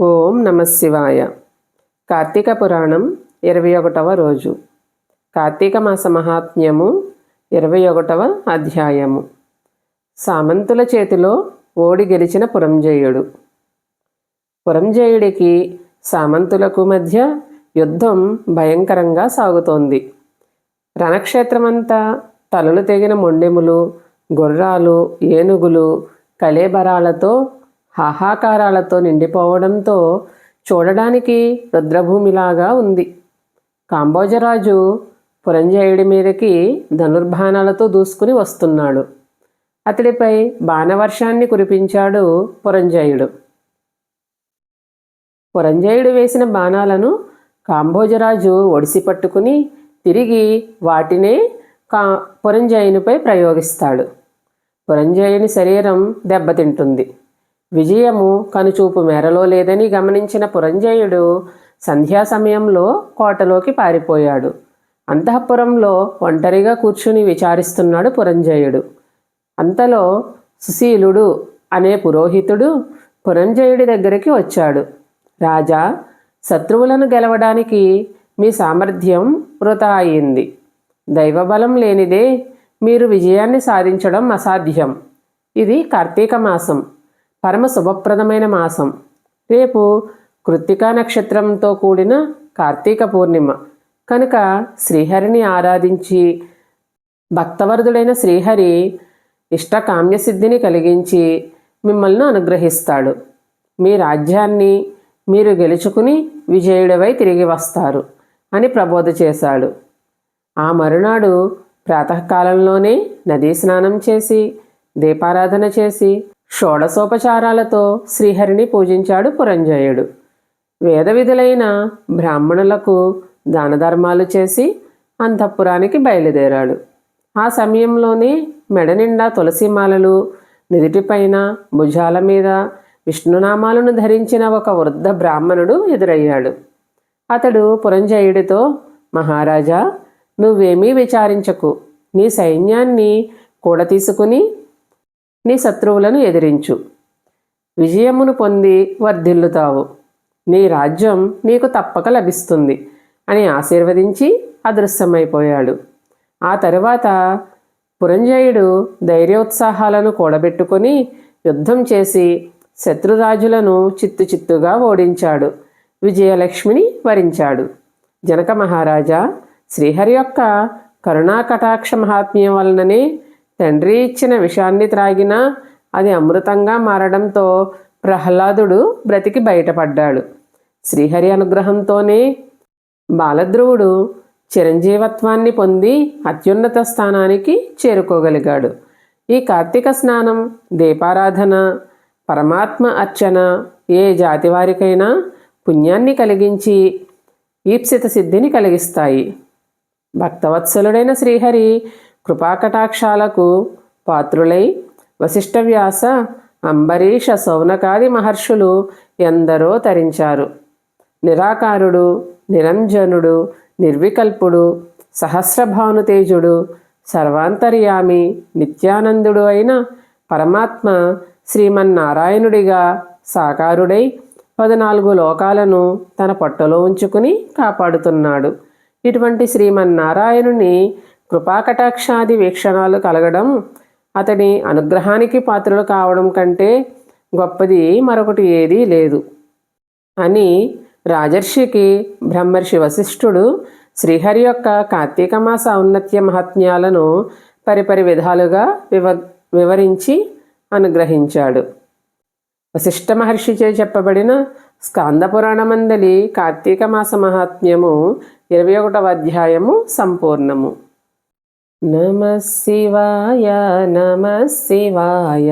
ఓం నమ శివాయ. కార్తీక పురాణం ఇరవై ఒకటవ రోజు. కార్తీక మాస మహాత్మ్యము ఇరవై ఒకటవ అధ్యాయము. సామంతుల చేతిలో ఓడి గెలిచిన పురంజయుడు. పురంజయుడికి సామంతులకు మధ్య యుద్ధం భయంకరంగా సాగుతోంది. రణక్షేత్రమంతా తలలు తెగిన మొండెములు గుర్రాలు ఏనుగులు కళేబరాలతో హాహాకారాలతో నిండిపోవడంతో చూడడానికి రుద్రభూమిలాగా ఉంది. కాంబోజరాజు పురంజయుడి మీదకి ధనుర్బాణాలతో దూసుకుని వస్తున్నాడు. అతడిపై బాణవర్షాన్ని కురిపించాడు పురంజయుడు. పురంజయుడు వేసిన బాణాలను కాంబోజరాజు ఒడిసి పట్టుకుని తిరిగి వాటినే కా పురంజయునిపై ప్రయోగిస్తాడు. పురంజయుని శరీరం దెబ్బతింటుంది. విజయము కనుచూపు మేరలో లేదని గమనించిన పురంజయుడు సంధ్యా సమయంలో కోటలోకి పారిపోయాడు. అంతఃపురంలో ఒంటరిగా కూర్చుని విచారిస్తున్నాడు పురంజయుడు. అంతలో సుశీలుడు అనే పురోహితుడు పురంజయుడి దగ్గరికి వచ్చాడు. రాజా శత్రువులను గెలవడానికి మీ సామర్థ్యం వృధా అయింది దైవబలం లేనిదే మీరు విజయాన్ని సాధించడం అసాధ్యం. ఇది కార్తీక మాసం. పరమ శుభప్రదమైన మాసం. రేపు కృత్తికా నక్షత్రంతో కూడిన కార్తీక పూర్ణిమ. కనుక శ్రీహరిని ఆరాధించి భక్తవరుదుడైన శ్రీహరి ఇష్టకామ్యసిద్ధిని కలిగించి మిమ్మల్ని అనుగ్రహిస్తాడు. మీ రాజ్యాన్ని మీరు గెలుచుకుని విజయుడవై తిరిగి వస్తారు అని ప్రబోధ చేశాడు. ఆ మరునాడు ప్రాతకాలంలోనే నదీ స్నానం చేసి దీపారాధన చేసి షోడసోపచారాలతో శ్రీహరిని పూజించాడు పురంజయుడు. వేద విధులైన బ్రాహ్మణులకు దానధర్మాలు చేసి అంతఃపురానికి బయలుదేరాడు. ఆ సమయంలోనే మెడ నిండా తులసిమాలలు నిదుటిపైన భుజాల మీద విష్ణునామాలను ధరించిన ఒక వృద్ధ బ్రాహ్మణుడు ఎదురయ్యాడు. అతడు పురంజయుడితో మహారాజా నువ్వేమీ విచారించకు. నీ సైన్యాన్ని కూడా తీసుకుని నీ శత్రువులను ఎదిరించు. విజయమును పొంది వర్ధిల్లుతావు. నీ రాజ్యం నీకు తప్పక లభిస్తుంది అని ఆశీర్వదించి అదృశ్యమైపోయాడు. ఆ తరువాత పురంజయుడు ధైర్యోత్సాహాలను కూడబెట్టుకొని యుద్ధం చేసి శత్రురాజులను చిత్తు చిత్తుగా ఓడించాడు. విజయలక్ష్మిని వరించాడు. జనక మహారాజా శ్రీహరి యొక్క కరుణాకటాక్ష మహాత్మ్యం వలననే తండ్రి ఇచ్చిన విషాన్ని త్రాగినా అది అమృతంగా మారడంతో ప్రహ్లాదుడు బ్రతికి బయటపడ్డాడు. శ్రీహరి అనుగ్రహంతోనే బాలధ్రువుడు చిరంజీవత్వాన్ని పొంది అత్యున్నత స్థానానికి చేరుకోగలిగాడు. ఈ కార్తీక స్నానం దీపారాధన పరమాత్మ అర్చన ఏ జాతి వారికైనా పుణ్యాన్ని కలిగించి ఈప్సిత సిద్ధిని కలిగిస్తాయి. భక్తవత్సలుడైన శ్రీహరి కృపాకటాక్షాలకు పాత్రులై వశిష్ఠవ్యాస అంబరీష సౌనకాది మహర్షులు ఎందరో తరించారు. నిరాకారుడు నిరంజనుడు నిర్వికల్పుడు సహస్రభానుతేజుడు సర్వాంతర్యామి నిత్యానందుడు అయిన పరమాత్మ శ్రీమన్నారాయణుడిగా సాకారుడై పద్నాలుగు లోకాలను తన పట్టులో ఉంచుకుని కాపాడుతున్నాడు. ఇటువంటి శ్రీమన్నారాయణుని కృపాకటాక్షాది వీక్షణాలు కలగడం అతని అనుగ్రహానికి పాత్రలు కావడం కంటే గొప్పది మరొకటి ఏదీ లేదు. అని రాజర్షికి బ్రహ్మర్షి వశిష్ఠుడు శ్రీహరి యొక్క కార్తీక మాస ఔన్నత్య మహాత్మ్యాలను పరిపరి విధాలుగా వివ వివరించి అనుగ్రహించాడు. వశిష్ఠ మహర్షిచే చెప్పబడిన స్కాందపురాణమందలి కార్తీక మాస మహాత్మ్యము ఇరవై ఒకటవ అధ్యాయము సంపూర్ణము. నమ శివాయ నమ శివాయ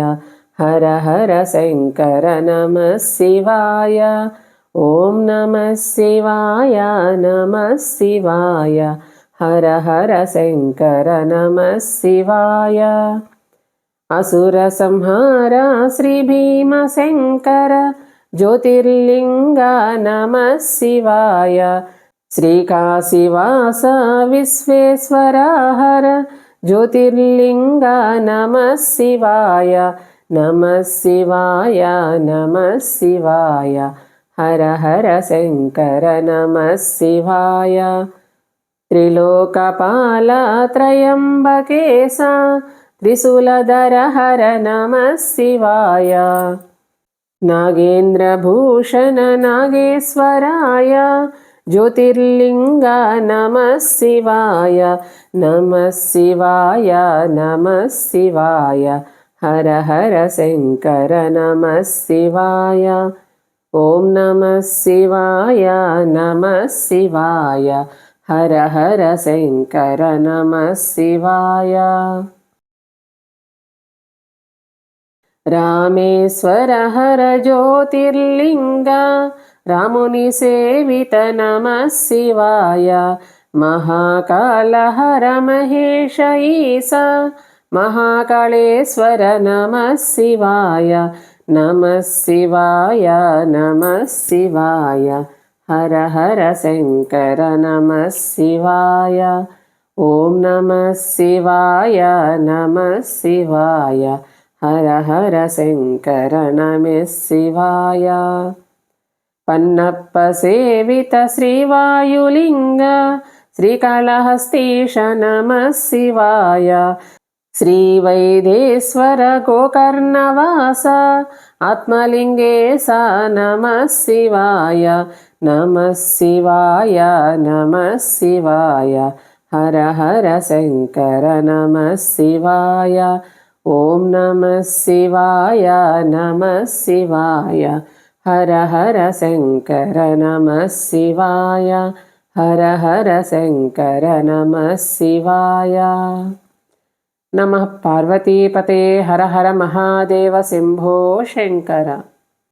హర హర శంకర నమ శివాయ ఓం నమ శివాయ నమ శివాయ హర హర శంకర నమ శివాయ. అసుర సంహార శ్రీ భీమ శంకర జ్యోతిర్లింగ నమ శివాయ శ్రీకాశివాస విశ్వేశ్వర హర జ్యోతిర్లింగ నమ శివాయ నమ శివాయ నమ శివాయ హర హర శంకర నమ శివాయ త్రిలోకపాల త్రయంబకేశ త్రిశూలధర హర నమ శివాయ నాగేంద్రభూషణ నాగేశ్వరాయ జ్యోతిర్లింగ నమ శివాయ నమ శివాయ నమ శివాయ హర హర శంకర నమ శివాయ ఓం నమ శివాయ నమ శివాయ హర హర శంకర నమ శివాయ రామేశ్వర హర జ్యోతిర్లింగ రాముని సేవిత నమ శివాయ మహాకాళహర మహేష ఈస మహాకాళేశ్వర నమ శివాయ నమ శివాయ నమ శివాయ హర హర శంకర నమ శివాయ ఓం నమ శివాయ నమ శివాయ హర హర శంకర నమ శివాయ పన్నప్ప సేవిత శ్రీవాయులింగ శ్రీకాళహస్తీశ నమ శివాయ శ్రీవైదేశ్వర గోకర్ణవాస ఆత్మలింగేశ నమ శివాయ నమ శివాయ నమ శివాయ హర హర శంకర నమ శివాయ ఓం నమ శివాయ నమ శివాయ. హర హర శంకర నమ శివాయ. హర హర శంకర నమ శివాయ. నమ పార్వతీపతే హర హర మహాదేవ శంభో శంకర.